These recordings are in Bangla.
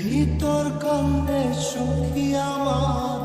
ভিতর কান্দে সখী আমার।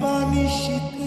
vanishite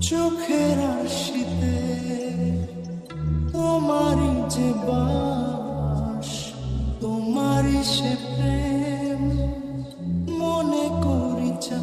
চোখের আশিতে তোমারই যে বাস তোমারই সে প্রেম মনে করি চা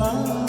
love.